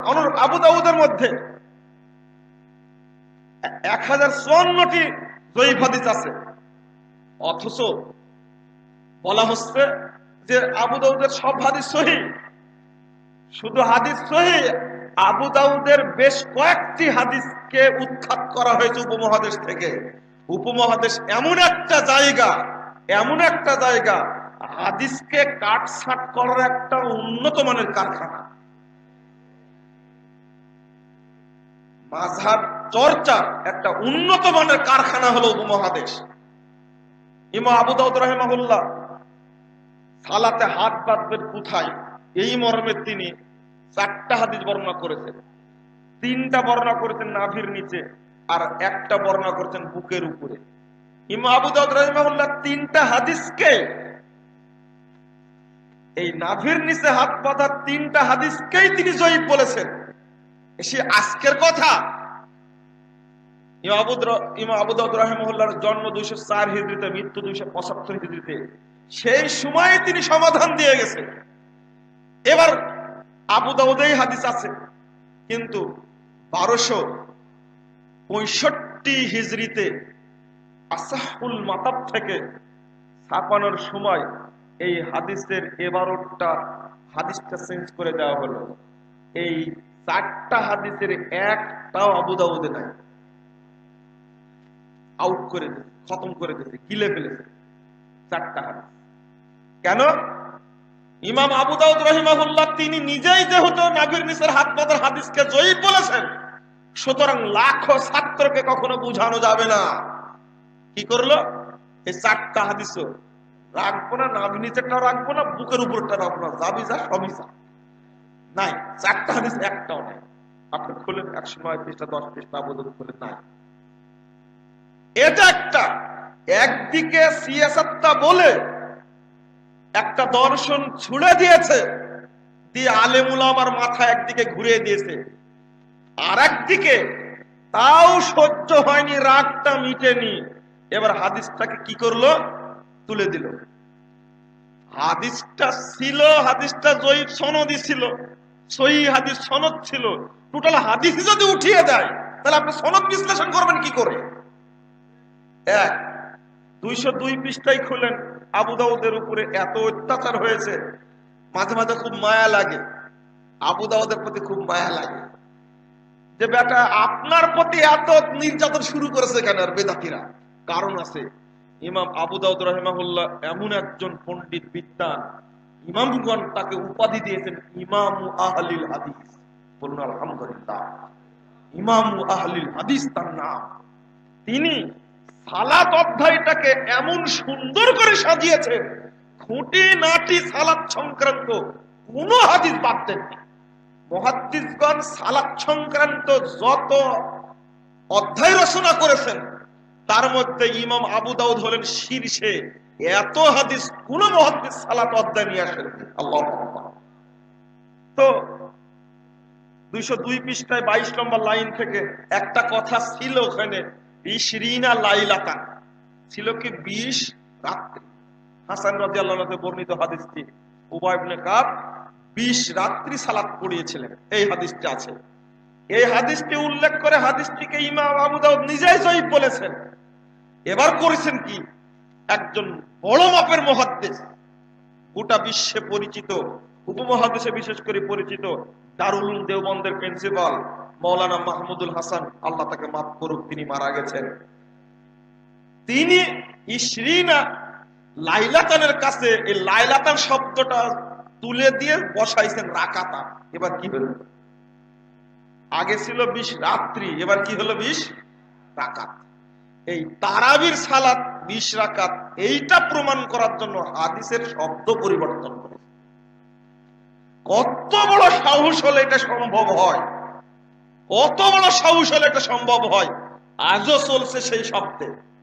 অনুরূপ আবু দাউদের মধ্যে এক হাজার চুয়ান্নটি জয়ীফ হাদিস আছে। অথচ বলা হচ্ছে যে আবু দাউদের সব হাদিস সহি। শুধু হাদিস সহি, আবু দাউদের বেশ কয়েকটি হাদিসকে উৎখাত করা হয়েছে উপমহাদেশ থেকে। উপমহাদেশ এমন একটা জায়গা, এমন একটা জায়গা, হাদিসকে কাটছাট করার একটা উন্নত মানের কারখানা। মাঝহাব চর্চার একটা উন্নত মানের কারখানা হলো উপমহাদেশ। ইমা আবু দাউদ রহমাহুল্লাহ, সালাতে হাত বাঁধবেন কোথায়? এই মর্মে তিনি চারটা হাদিস বর্ণনা করেছেন। তিনটা বর্ণনা করেছেন নাভির নিচে, আর একটা বর্ণনা করেছেন বুকের উপরে। ইমা আবু দাউদ রহমাহুল্লাহ তিনটা হাদিসকে, এই নাভির নিচে হাত বাঁধার তিনটা হাদিসকেই তিনি জয়ীব বলেছেন। সে আজকের কথা। জন্ম দুইশো চার হিজড়িতে, মৃত্যু দুইশো পঁচাত্তর হিজড়িতে। সেই তিনি সমাধান দিয়ে গেছে। এবার আবু দাউদেই হাদিস আছে, কিন্তু বারোশো পঁয়ষট্টি হিজড়িতে আসাহুল মাতাব থেকে ছাপানোর সময় এই হাদিসের এবারোটা হাদিসটা চেঞ্জ করে দেওয়া হলো। এই চারটা হাদিসের একটাও আবু দাউদে নাই। আউট করে দিয়েছে খতম করে দিয়েছে গিলে ফেলেছে চারটা হাদিস। কেন? ইমাম আবু দাউদ রহিমাহুল্লাহ তিনি নিজেই যেহেতু নাবির নিসের হাত পাতার হাদিসকে জয়ীব বলেছেন, সুতরাং লাখো ছাত্রকে কখনো বুঝানো যাবে না। কি করল? এই চারটা হাদিসও রাখব না, নাভি নিচেরটাও রাখব না, বুকের উপরটা রাখব না, যাবি যা, সবই যা। নাই। চারটা হাদিস একটাও নাই। আপনি খুলেন একশো নয় পৃষ্ঠা দশ, পৃষ্ঠা আবেদন খুলেন, নাই। এটা একটা। একদিকে সিয়াসত্তা বলে একটা দর্শন ছুড়ে দিয়েছে, দিয়ে আলেমুল আমার মাথা একদিকে ঘুরিয়ে দিয়েছে। আর একদিকে তাও সহ্য হয়নি, রাগটা মিটেনি। এবার হাদিসটাকে কি করল? তুলে দিল। হাদিসটা ছিল, হাদিসটা জয়ীব সনদি ছিল। সহি হাদিস সনদ ছিল। টোটাল হাদিস যদি উঠিয়ে দেয়, তাহলে আপনি সনদ বিশ্লেষণ করবেন কি করে? এক, দুইশো দুই পৃষ্ঠাই খুলেন, আবু দাউদের উপরে এত অত্যাচার হয়েছে, মাঝে মাঝে খুব মায়া লাগে। আবু দাউদের প্রতি খুব মায়া লাগে। যে বেটা, আপনার প্রতি এত নির্যাতন শুরু করেছে কেন আর বেদাতিরা? কারণ আছে, ইমাম আবু দাউদ রহমাহুল্লাহ এমন একজন পণ্ডিত বিদ্যান ইমামগণ তাকে উপাধি দিয়েছেন, ইমাম আহলিল হাদিস, বলুন আলহামদুলিল্লাহ, ইমাম আহলিল হাদিস তার নাম। তিনি সালাত অধ্যায়টাকে এমন সুন্দর করে সাজিয়েছেন খুঁটি নাটি সালাত সংক্রান্ত কোন হাদিস বাদ দেননি। মহাদ্দিসগণ সালাত সংক্রান্ত যত অধ্যায় রচনা করেছেন, তার মধ্যে ইমাম আবু দাউদ হলেন শীর্ষে। এত হাদিস কোন মহাদ্দিস সালাত অধ্যায় নিয়ে আসেন আল্লাহ তো দুইশো দুই পৃষ্ঠায় বাইশ নম্বর লাইন থেকে একটা কথা ছিল ওখানে বিশ রিনা লাইলাতা ছিল কি বিশ রাত্রি। হাসান রাজি আল্লাহ বর্ণিত হাদিসটি। উবাইবনে কাপ বিশ রাত্রি সালাত পড়িয়েছিলেন। এই হাদিসটি আছে। এই হাদিসটি উল্লেখ করে হাদিসটিকে ইমাম আবু নিজেই জয়ীব বলেছেন। এবার করেছেন কি? একজন বড় মাপের মহাদ্দেশ। গোটা বিশ্বে পরিচিত, উপমহাদেশে বিশেষ করে পরিচিত দারুল দেওবন্দের প্রিন্সিপাল মৌলানা মাহমুদুল হাসান, আল্লাহ তাকে মাফ করুক, তিনি মারা গেছেন। তিনি লাইলাতানের কাছে, এই লাইলাতান শব্দটা তুলে দিয়ে বসাইছেন রাকাতা। এবার কি হলো? আগে ছিল বিশ রাত্রি, এবার কি হলো বিশ রাকাত? এই তারাবির সালাত বিশ রাকাত, এইটা প্রমাণ করার জন্য হাদিসের শব্দ পরিবর্তন করে। কত বড় সাহস হলে এটা সম্ভব হয়? কত বড় সাহস হলে এটা সম্ভব হয়? আজও চলছে সেই শব্দে।